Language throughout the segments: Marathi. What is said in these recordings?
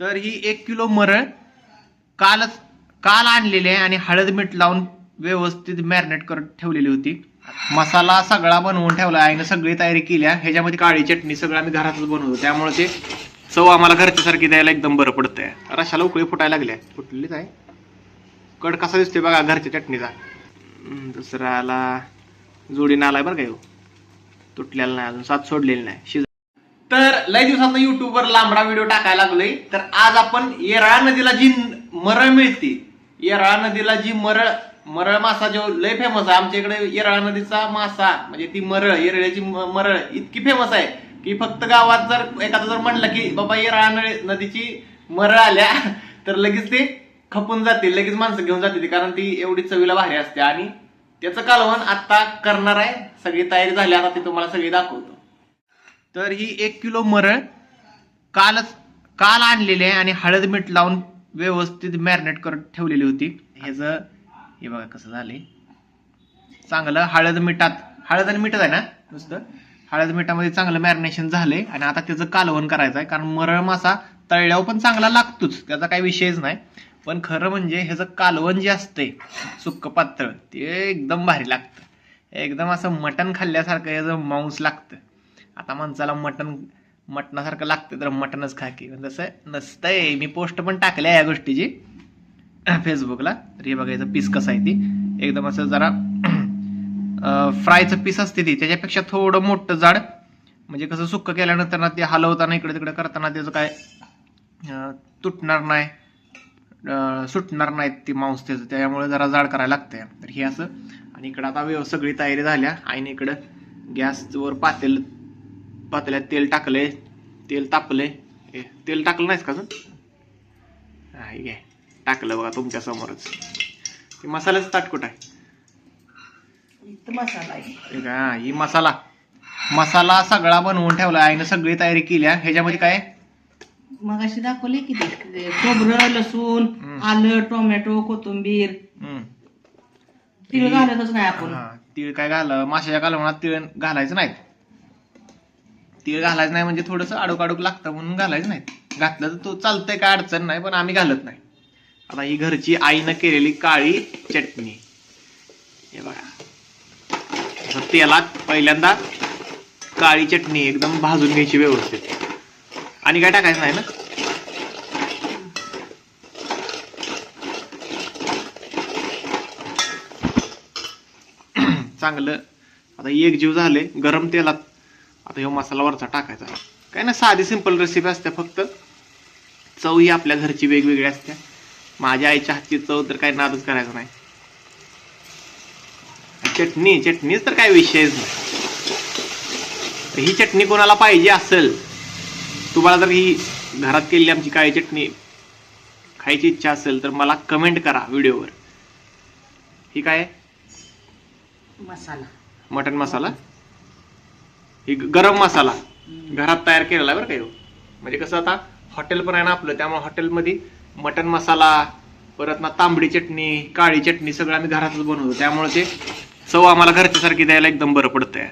तर ही एक किलो मरळ कालच काल आणलेली आहे आणि हळद मीठ लावून व्यवस्थित मॅरिनेट करत ठेवलेली होती. मसाला सगळा बनवून ठेवला. आईनं सगळी तयारी केली आहे. ह्याच्यामध्ये काळी चटणी सगळं आम्ही घरातच बनवतो. त्यामुळे ते चव आम्हाला घरच्यासारखी द्यायला एकदम बरं पडतंय. रशाला उकळी फुटायला लागल्या फुटलेलीच आहे. कड कसा दिसतोय बघा घरच्या चटणीचा. दुसरा आला जोडीनं आलाय बरं का ह्यो. तुटलेला नाही अजून. सात सोडलेली नाही. शिज तर लय दिवसात युट्यूबवर लांबडा व्हिडिओ टाकायला लागलोय. तर आज आपण येराळा नदीला जी मरळ मिळते येराळा नदीला जी मरळ मरळ मासा जो लय फेमस आहे आमच्या इकडे येराळा नदीचा मासा म्हणजे ती मरळ येरळ्याची म- मरळ इतकी फेमस आहे की फक्त गावात जर एखादा जर म्हणलं की बाबा येराळा नदीची मरळ आल्या तर लगेच ते खपून जातील लगेच माणसं घेऊन जातील कारण ती एवढी चवीला भारी असते. आणि त्याचं कालवण आता करणार आहे. सगळी तयारी झाली आता ती तुम्हाला सगळी दाखवतो. तर ही एक किलो मरळ कालच काल आणलेली आहे आणि हळद मीठ लावून व्यवस्थित मॅरिनेट करून ठेवलेली होती. ह्याचं हे बघा कसं झालंय. चांगलं हळद मिठात हळद आणि मिठच आहे ना? नुसतं. हळद मिठामध्ये चांगलं मॅरिनेशन झालंय आणि आता त्याचं कालवण करायचं आहे कारण मरळ मासा तळल्यावर पण चांगला लागतोच. त्याचा काही विषयच नाही. पण खरं म्हणजे ह्याचं कालवण जे असतंय सुक्क पातळ ते एकदम भारी लागतं. एकदम असं मटण खाल्ल्यासारखं याचं मांस लागतं. आता माणसाला मटण मटणासारखं लागतं तर मटणच खा की. म्हणजे तसं नसतंय. मी पोस्ट पण टाकल्या या गोष्टीची फेसबुकला. तर हे बघायचं पीस कसं आहे ती. एकदम असं जरा फ्रायचं पीस असते ती. त्याच्यापेक्षा थोडं मोठं जाड म्हणजे कसं सुक्क केल्यानंतर ना ते हलवताना इकडे तिकडे करताना त्याचं काय तुटणार नाही. सुटणार नाहीत ती मांस त्याचं. त्यामुळे जरा जाड करायला लागतंय. तर हे असं. आणि इकडं आता व्यव सगळी तयारी झाल्या. आईने इकडं गॅसवर पातेल पातेल्यात तेल टाकलंय. तेल तापलंय. तेल टाकलं नाहीस का अजून? हा हे घे टाकलं बघा तुमच्या समोरच. हे मसाल्याचं ताटकुट आहे? इथं मसाला आहे. हे ही मसाला. मसाला सगळा बनवून ठेवला आईनं सगळी तयारी केली आहे. ह्याच्यामध्ये काय आहे? मग अशी दाखवली की ते ते खोबरं लसूण. आलं टोमॅटो कोथिंबीर. तीळ घालतच नाही आपण. तीळ काय घाल माशाच्या कालवणात तीळ घालायचं नाहीत. तीळ घालायचं नाही म्हणजे थोडस आडूक आडूक लागतं म्हणून घालायचं नाही. घातलं तर तो चालतंय काय अडचण नाही पण आम्ही घालत नाही. आता ही घरची आईनं केलेली काळी चटणी. हे बघा. तेलात पहिल्यांदा काळी चटणी एकदम भाजून घ्यायची व्यवस्थित. आणि काय टाकायचं नाही ना? चांगलं. आता एक जीव झाले गरम तेलात आता ह्यो मसाला वरचा टाकायचा. काय ना साधी सिंपल रेसिपी असते फक्त. चव ही आपल्या घरची वेगवेगळी असते. माझ्या आईच्या हातची चव तर काही नादच करायचा नाही. चटणी चटणीच तर काय विषयच नाही. तर ही चटणी कोणाला पाहिजे असेल तुम्हाला जर ही घरात केलेली आमची काळी चटणी खायची इच्छा असेल तर मला कमेंट करा व्हिडिओवर ही काय आहे? मसाला. मटन मसाला? ही गरम मसाला घरात तयार केलेला आहे बरं का ह्यो. म्हणजे कसं आता हॉटेल पण आहे ना आपलं त्यामुळे हॉटेलमध्ये मटन मसाला परत ना तांबडी चटणी काळी चटणी सगळं आम्ही घरातच बनवतो. त्यामुळे ते चव आम्हाला घरच्या सारखी द्यायला एकदम बरं पडतंय.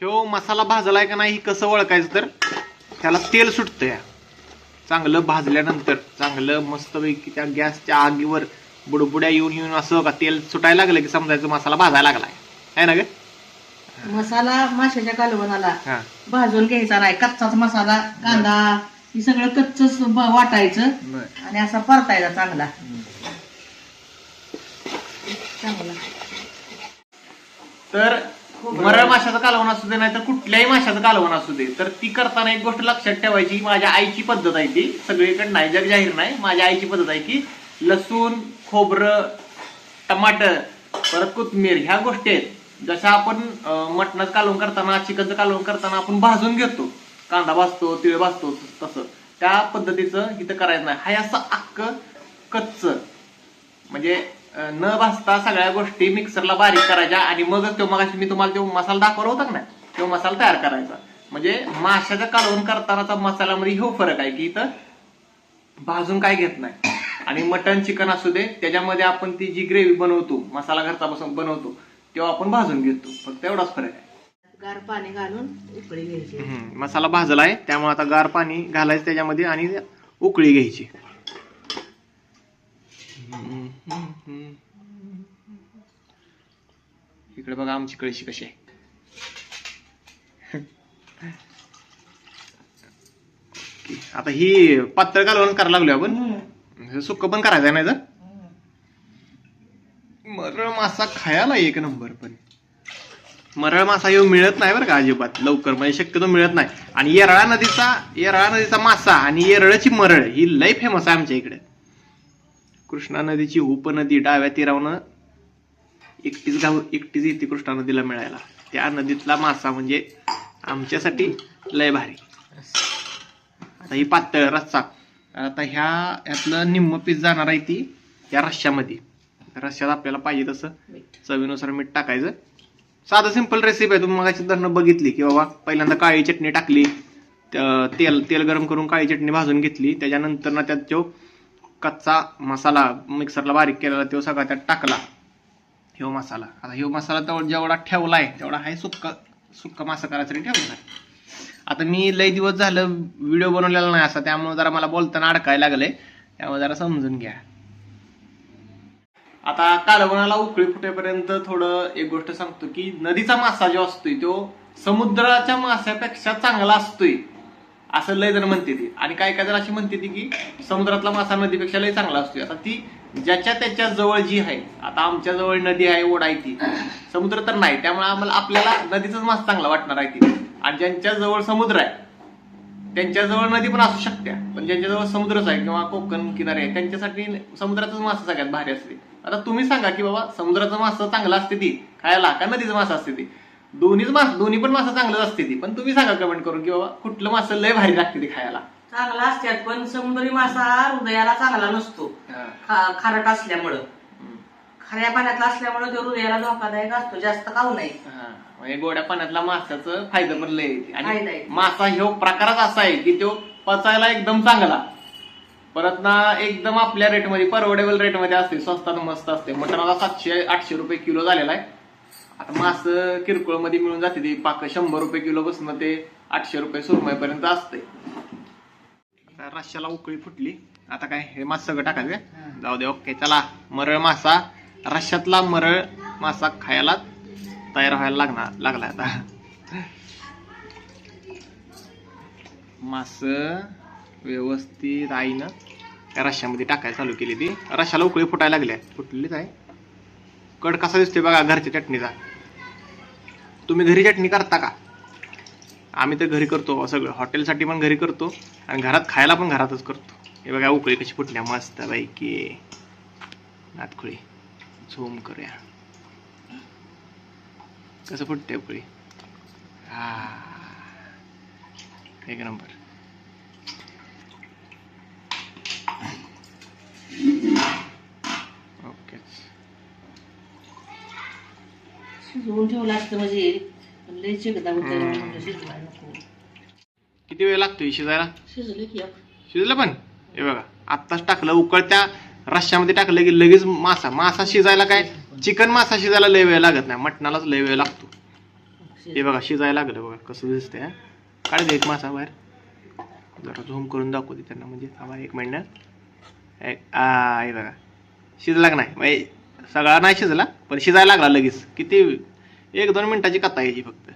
ह्यो मसाला भाजलाय का नाही हे कसं ओळखायचं तर त्याला तेल सुटतंय. चांगलं भाजल्यानंतर चांगलं मस्तपैकी त्या गॅसच्या आगीवर बुडबुड्या येऊन येऊन असं का तेल सुटायला लागलं की समजायचं मसाला भाजायला लागलाय. आहे ना ग? मसाला माशाच्या कालवणाला हा. भाजून घ्यायचा नाही. कच्चाच मसाला कांदा हे सगळं कच्चच वाटायचं बर. आणि असा परतायचा चांगला. चांगला. तर मरळ माशाचं कालवण असू दे नाही तर कुठल्याही माशाचं कालवण असू दे. तर ती करताना एक गोष्ट लक्षात ठेवायची. माझ्या आईची पद्धत आहे ती. सगळीकडे नाही जग जाहीर नाही. माझ्या आईची पद्धत आहे की लसूण खोबरं टमाटर परत कोथमीर ह्या गोष्टी आहेत. जशा आपण अं, मटणाचं कालवण करताना चिकनचं कालवण करताना आपण भाजून घेतो. कांदा भाजतो तिळ भाजतो तसं. त्या पद्धतीचं इथं करायचं नाही. हा असं अक्क कच्च. म्हणजे न भाजता सगळ्या गोष्टी मिक्सरला बारीक करायच्या आणि मग तो मग मी तुम्हाला तो मसाला दाखवला होता ना तो मसाला तयार करायचा. म्हणजे माशाचं कालवण करतानाचा मसाल्यामध्ये हो फरक आहे की इथं भाजून काय घेत नाही. आणि मटन चिकन असू दे त्याच्यामध्ये आपण ती जी ग्रेव्ही बनवतो मसाला घरचा बसून बनवतो तेव्हा आपण भाजून घेतो. फक्त एवढाच फरक आहे. गार पाणी घालून उकळी घ्यायची. मसाला भाजलाय त्यामुळे आता गार पाणी घालायचं त्याच्यामध्ये आणि उकळी घ्यायची. इकडे बघा आमची कळशी कशी आहे. आता ही पातळ कालवण करायला लागलो आपण. हम्म. सुक्क पण करायचं नाही तर? मरळ मासा खायला एक नंबर पण. मरळ मासा येऊ मिळत नाही बरं का अजिबात. लवकर म्हणजे शक्यतो मिळत नाही. आणि येरळा नदीचा येरळा नदीचा मासा आणि येरळाची मरळ ही लय फेमस आहे आमच्या इकडे. कृष्णा नदीची उपनदी डाव्या तीरावनं एकटीच गाव एकटीच येते कृष्णा नदीला मिळायला. त्या नदीतला मासा म्हणजे आमच्यासाठी लय भारी. आता ही पातळ रस्सा. आता ह्या यातलं निम्म पीस जाणार आहे ती या रश्श्यामध्ये. रश्श्यात आपल्याला पाहिजे तसं. चवीनुसार मीठ टाकायचं. साधं सिंपल रेसिपी आहे. तुम्ही मगाची धरणं बघितली की बाबा पहिल्यांदा काळी चटणी टाकली तेल तेल गरम करून काळी चटणी भाजून घेतली त्याच्यानंतर ना त्यात जो कच्चा मसाला मिक्सरला बारीक केलेला तो सगळा त्यात टाकला. ह्यो मसाला. आता ह्यो मसाला तर जेवढा ठेवलाय तेवढा आहे सुक्क सुक्क मासा करायसाठी ठेवला आहे आता मी लई दिवस झालं व्हिडिओ बनवलेला नाही असा त्यामुळे जरा मला बोलताना अडकायला लागलंय. त्यामुळे जरा समजून घ्या. आता कालवणाला उकळी फुटेपर्यंत थोडं एक गोष्ट सांगतो की नदीचा मासा जो असतोय तो समुद्राच्या माशापेक्षा चांगला असतोय. असं लय जण म्हणते ती. आणि काय काय जण अशी म्हणते ती की समुद्रातला मासा नदीपेक्षा लय चांगला असतोय. आता ती ज्याच्या त्याच्याजवळ जी आहे आता आमच्या जवळ नदी आहे ओढ आहे ती. समुद्र तर नाही त्यामुळे आम्हाला आपल्याला नदीचाच मासा चांगला वाटणार आहे ती. आणि ज्यांच्या जवळ समुद्र आहे त्यांच्याजवळ नदी पण असू शकते. पण ज्यांच्याजवळ समुद्रच आहे किंवा कोकण किनारे आहे त्यांच्यासाठी समुद्राचाच मासा सगळ्यात भारी असते. आता तुम्ही सांगा की बाबा समुद्राचं मासा चांगलं असते ती? खायला का नदीचं मासा असते ती? दोन्हीच मास दोन्ही पण मासा चांगलंच असते ती. पण तुम्ही सांगा कमेंट करून की बाबा कुठलं मासा लय भारी लागते ती खायला? चांगला असतात पण समुद्री मासा हृदयाला चांगला नसतो. खारट असल्यामुळं. खाऱ्या पाण्यातला असल्यामुळं तो हृदयाला धोकादायक असतो जास्त खाऊ नये. हा, म्हणजे गोड्या पाण्यातला माशाचं फायदा पण लय आहे. फायदा आणि आहे. मासा ह्यो प्रकारच असा आहे की तो पचायला एकदम चांगला. परत ना एकदम आपल्या रेटमध्ये परवडेबल रेटमध्ये असते स्वस्तात मस्त असते मटणाला सातशे आठशे रुपये किलो झालेला आहे. आता मास किरकोळमध्ये मिळून जाते ती. पाक शंभर रुपये किलो बसून ते आठशे रुपये सुरमईपर्यंत असते रश्श्याला उकळी फुटली. आता काय हे मास सगळं टाकायचं. काय? जाऊ दे ओके. चला मरळ मासा. रश्श्यातला मरळ मासा खायला तयार व्हायला लागणार लागला आता. मास व्यवस्थित आईनं त्या रश्श्यामध्ये टाकायला चालू केली ती. रश्श्याला उकळी फुटायला लागल्या. फुटलीच आहे. कड कसा दिसतोय बघा घरच्या चटणीचा. तुम्ही घरी चटणी करता का? आम्ही तर घरी करतो हो सगळं. हॉटेलसाठी पण घरी करतो आणि घरात खायला पण घरातच करतो. हे बघा उकळी कशी फुटल्या. मस्त पैकी नातखुळी. झूम करूया. कसं फुटते उकळी हा. एक नंबर ओके शिजवून ठेवलं असतं म्हणजे लय चिकदा होतं हम्म. म्हणलं शिजवायला नको. किती वेळ लागतोय शिजायला? शिजले की एक. शिजलं पण? हे बघा आत्ताच टाकलं उकळत्या रश्श्यामध्ये टाकलं की लगेच मासा. मासा शिजायला काय? चिकन मासा शिजायला लय वेळ लागत नाही मटणालाच लय वेळ लागतो. हे बघा शिजायला लागलं बघा कसं दिसतंय हा. काढ एक मासा बाहेर. जरा झूम करून दाखवते त्यांना म्हणजे थांबा एक मिनिट. एक आ हे बघा. शिजला का नाही? म्हणजे सगळा नाही शिजला पण शिजायला लागला लगेच. किती एक दोन मिनिटाची कथा यायची फक्त.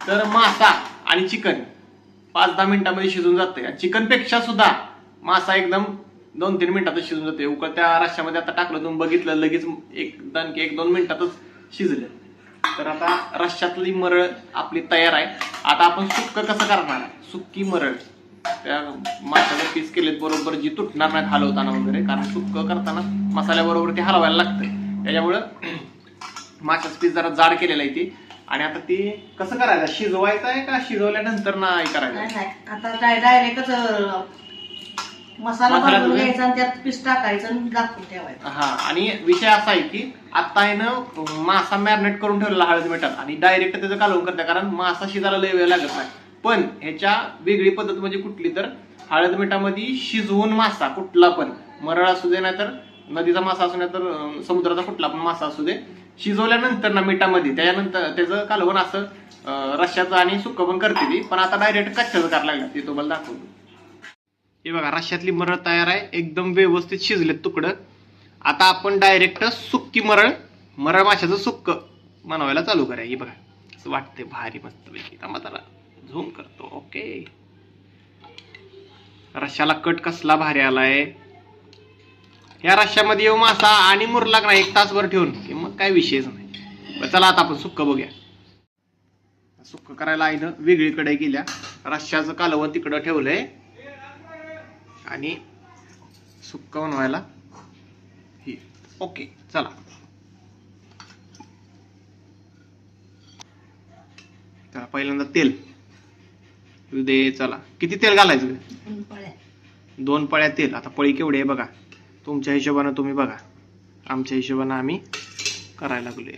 तर मासा आणि चिकन. पाच दहा मिनिटांमध्ये शिजून जाते चिकनपेक्षा सुद्धा मासा एकदम दोन तीन मिनिटातच शिजून जाते. उकळत्या रश्श्यामध्ये आता टाकलं तुम्ही बघितलं लगेच एक दोन एक दोन मिनिटातच शिजलं. तर आता रश्श्यातली मरळ आपली तयार आहे. आता आपण सुक्क कसं करणार? सुक्की मरळ. त्या माशाचे पीस केलेत बरोबर जी तुटणार नाहीत हलवताना वगैरे. कारण सुक्क करताना मसाल्याबरोबर ते हलवायला लागतं त्याच्यामुळं माशाचं पीस जरा जाड केलेलं आहे ती. आणि आता ती कसं करायचं? शिजवायचं आहे का? शिजवल्यानंतर नाही करायचं? नाही आता डायरेक्टच मसाला मसाला भाजून तुम्ही- घ्यायचा आणि त्यात पीस टाकायचं आणि झाकून ठेवायचं. हा आणि विषय असा आहे की आता आहे ना मासा मॅरिनेट करून ठेवलेला हळद मिठात आणि डायरेक्ट त्याचं कालवून करते कारण मासा शिजायला लय वेळ लागत नाही. पण ह्याच्या वेगळी पद्धत म्हणजे कुठली तर हळद मिठामध्ये शिजवून मासा कुठला पण मरळ असू दे नाही तर नदीचा मासा असू नाही तर अं, समुद्राचा कुठला पण मासा असू दे शिजवल्यानंतर ना मिठामध्ये त्याच्यानंतर त्याचं कालवण असं अं, रश्श्याचं आणि सुक्क पण करते ती पण आता डायरेक्ट कच्च्याचं करायला लागलं ते तुम्हाला दाखवतो. हे बघा रश्यातली मरळ तयार आहे. एकदम व्यवस्थित शिजलेत तुकडं. आता आपण डायरेक्ट सुक्की मरळ मरळ माशाचं सुक्क बनवायला चालू करा हे बघा असं वाटतंय भारी मस्त पैकी थांबा झूम करतो. ओके. रश्याला कट कसला भारी आलाय. या रश्श्यामध्ये येऊ मासा आणि मुरलाग नाही एक तासभर ठेवून. की मग काय विषयच नाही. चला आता आपण सुक्क बघूया. सुक्क करायला आईनं वेगळीकडे गेल्या. केल्या रश्श्याचं कालवण तिकडं ठेवलंय. आणि सुक्क बनवायला ही. ओके चला. चला पहिल्यांदा तेल. दे चला. किती तेल घालायचं? दोन पळ्या. तेल. आता पळी केवढी आहे बघा. तुमच्या हिशोबानं तुम्ही बघा. आमच्या हिशोबानं आम्ही करायला लागलोय.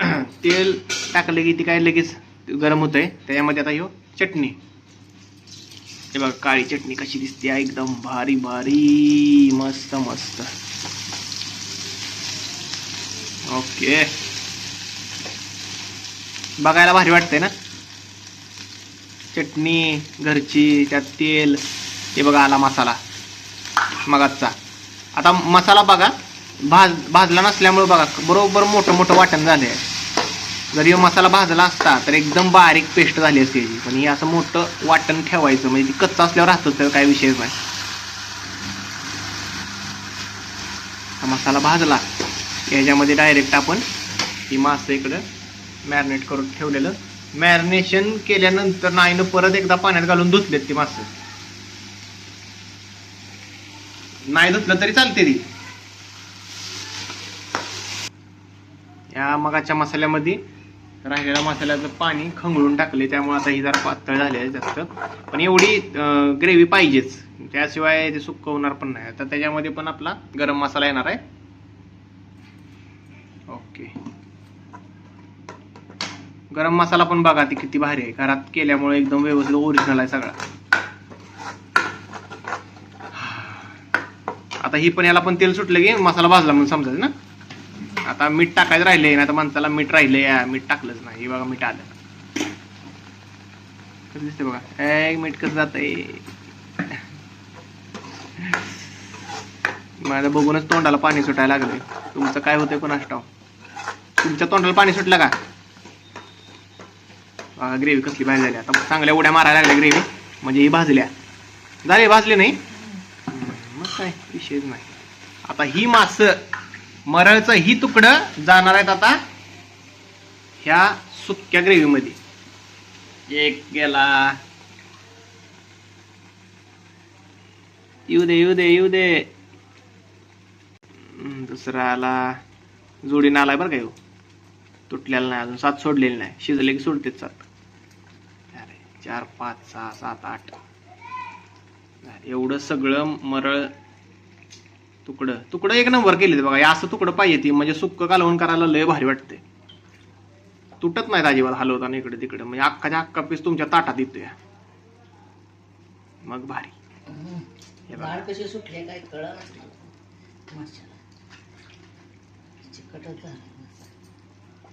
तेल टाकलं की ती काय लगेच गरम होत आहे त्याच्यामध्ये आता ह्यो चटणी. हे बघा काळी चटणी कशी दिसते एकदम भारी भारी मस्त मस्त. ओके. बघायला भारी वाटतंय ना? चटणी घरची त्यात तेल हे बघा आला मसाला. मगाचा. आता मसाला बघा भाज भाजला नसल्यामुळे बघा बरोबर मोठं मोठं वाटण झाले जर मसाला भाजला असता तर एकदम बारीक पेस्ट झाली असते याची. पण हे असं मोठं वाटण ठेवायचं म्हणजे ती कच्चा असल्यावर राहतं तर काही विषयच नाही. हा मसाला भाजला याच्यामध्ये डायरेक्ट आपण ही मासं इकडं मॅरिनेट करून ठेवलेलं. मॅरिनेशन केल्यानंतर नाईनं परत एकदा पाण्यात घालून धुतलेत ती मासं. नाही धुतलं तरी चालते ती. या मगाच्या मसाल्यामध्ये राहिलेल्या मसाल्याचं पाणी खंगळून टाकले त्यामुळे आता ही जरा पातळ झाली आहे जास्त. पण एवढी ग्रेव्ही पाहिजेच. त्याशिवाय ते सुक्क होणार पण नाही. तर त्याच्यामध्ये पण आपला गरम मसाला येणार आहे. ओके. गरम मसाला पण बघा ती किती भारी आहे. घरात केल्यामुळे एकदम व्यवस्थित ओरिजिनल आहे सगळा. आता ही पण याला पण तेल सुटलं की मसाला भाजला म्हणून समजायचं ना? आता मीठ टाकायचं राहिले ना तर माणसाला मीठ राहिले या मीठ टाकलंच नाही. हे बघा मीठ आलं. कसं दिसते बघा. ए मीठ कसं जात माझं बघूनच तोंडाला पाणी सुटायला लागले तुमचं काय होतंय कोण अष्टाव तुमच्या तोंडाला पाणी सुटलं का? बघा ग्रेव्ही कसली भाजी झाली. आता चांगल्या उड्या मारायला लागल्या ग्रेव्ही म्हणजे ही भाजल्या. झाली भाजली नाही? मग काय विषयच नाही. आता ही मास मरळचं ही तुकडं जाणार आहेत आता ह्या सुक्या ग्रेव्ही मध्ये एक गेला. येऊ दे येऊ दे येऊ दे. दुसरा आला. जोडीनं आलाय बरं का येऊ तुटलेला नाही अजून सात सोडलेले नाही. शिजले की सोडतेच सात. अरे चार पाच सहा सात आठ. एवढं सगळं मरळ तुकडं. तुकडं एक नंबर केले बघा. हे असं तुकडं पाहिजे ती. म्हणजे सुक्क कालवण करायला लय भारी वाटते तुटत नाहीत अजिबात हलवताना इकडे तिकडे. म्हणजे अख्खाच्या अख्खा पीस तुमच्या ताटात येतोय. मग भारी. हे बघा. कसे सुटले काय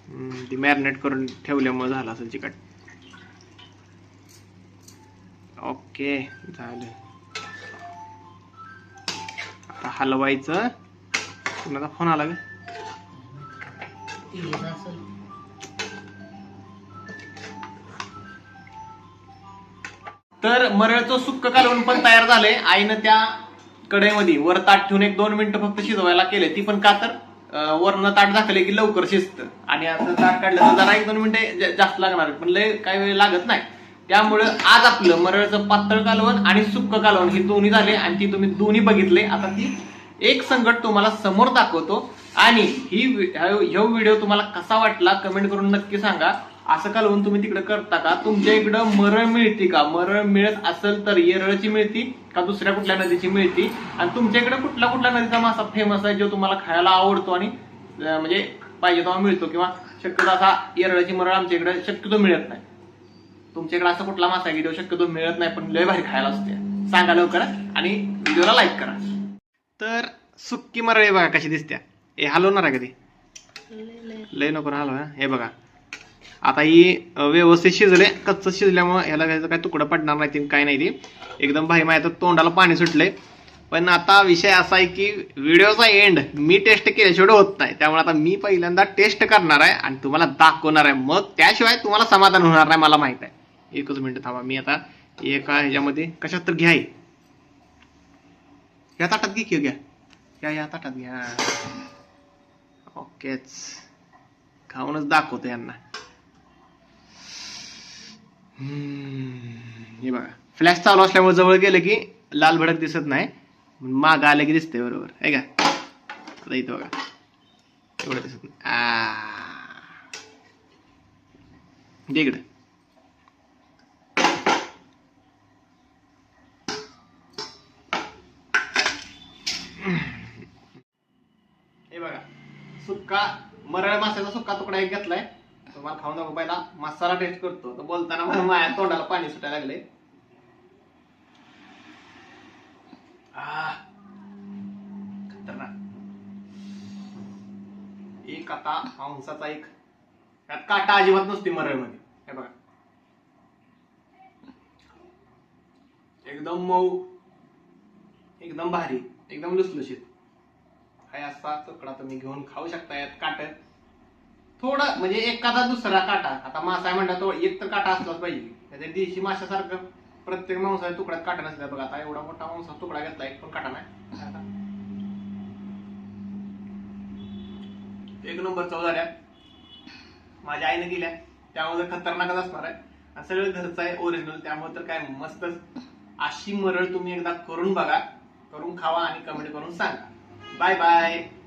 हम्म, ती मॅरिनेट करून ठेवल्यामुळे झालं असेल चिकट. ओके झालं. आता हलवायचं. कुणाचा फोन आला का? तर मरळचं सुक्क कालवण पण तयार झालंय. आईनं त्या कढईमध्ये वर ताट ठेवून एक दोन मिनिटं फक्त शिजवायला केले ती पण का तर वरनं ताट दाखवले की लवकर शिजतं. आणि आता ताट काढलं तर जरा एक दोन मिनिटं जास्त लागणार पण लय काही वेळ लागत नाही. त्यामुळं आज आपलं मरळचं पातळ कालवण आणि सुक्क कालवण हे दोन्ही झाले आणि ती तुम्ही दोन्ही बघितले. आता ती एक संकट तुम्हाला समोर दाखवतो. आणि ही ह्यो व्हिडिओ तुम्हाला कसा वाटला कमेंट करून नक्की सांगा. असं कालवण तुम्ही तिकडे करता का? तुमच्या इकडं मरळ मिळते का? मरळ मिळत असेल तर येरळची मिळती का दुसऱ्या कुठल्या नदीची मिळती? आणि तुमच्या इकडे कुठला कुठला नदीचा मासा फेमस आहे जो तुम्हाला खायला आवडतो आणि म्हणजे पाहिजे तेव्हा मिळतो किंवा शक्यतो असा येरळची मरळ आमच्या इकडे शक्यतो मिळत नाही. तुमच्याकडे असा कुठला मासा आहे की शक्यतो मिळत नाही पण लय भारी खायला असते सांगा लवकर आणि व्हिडिओला लाईक करा. तर सुक्की मरळी बघा कशी दिसत्या. हे हलवणार आहे का लय नको ना हे बघा. आता ही व्यवस्थित शिजले कच्च शिजल्यामुळे ह्याला काय काय तुकडं पडणार नाही काय नाही ती. एकदम भाई माझ्या तोंडाला पाणी सुटलंय. पण आता विषय असा आहे की व्हिडिओचा एंड मी टेस्ट केल्याशिवाय होत नाही. त्यामुळे आता मी पहिल्यांदा टेस्ट करणार आहे आणि तुम्हाला दाखवणार आहे. मग त्याशिवाय तुम्हाला समाधान होणार नाही मला माहीत आहे. एकच मिनिट थांबा. मी आता एका ह्याच्यामध्ये कशात तर घ्याय. या ताटात घे की घ्या. या या ताटात घ्या. ओकेच. खाऊनच दाखवतो यांना. हम्म, हे बघा. फ्लॅश चालू असल्यामुळे जवळ गेलं की लाल भडक दिसत नाही. माग आलं की दिसते बरोबर. आहे का आता इथं बघा. एवढं दिसत नाही. आ. दे हे बघा सुक्का मरळ माशाचा सुक्का तुकडा एक घेतलाय. तुम्हाला खाऊन दाखव पहिला मसाला टेस्ट करतो. तर बोलताना मला माझ्या तोंडाला पाणी सुटायला लागले खतरनाक. एक आता मांसाचा एक त्यात काटा अजिबात नसते मरळमध्ये हे बघा. एकदम मऊ एकदम भारी एकदम लुसलुशीत. काय असा तुकडा तुम्ही घेऊन खाऊ शकता यात काट. थोडं म्हणजे एखादा दुसरा काटा. आता मासा आहे म्हणता तो एक तर काटा असलाच पाहिजे. त्याच्या देशी माशासारखं प्रत्येक मांसाच्या तुकड्यात काटा नसल्या बघा आता एवढा मोठा मांसा तुकडा घेतला एक पण काटा नाही. एक नंबर चव झाल्या माझ्या आईने दिल्या. त्यामुळे खतरनाकच असणार आहे. आणि सगळं घरचं आहे ओरिजिनल त्यामुळे तर काय मस्तच. अशी मरळ तुम्ही एकदा करून बघा. करून खावा आणि कमेंट करून सांगा. Bye-bye.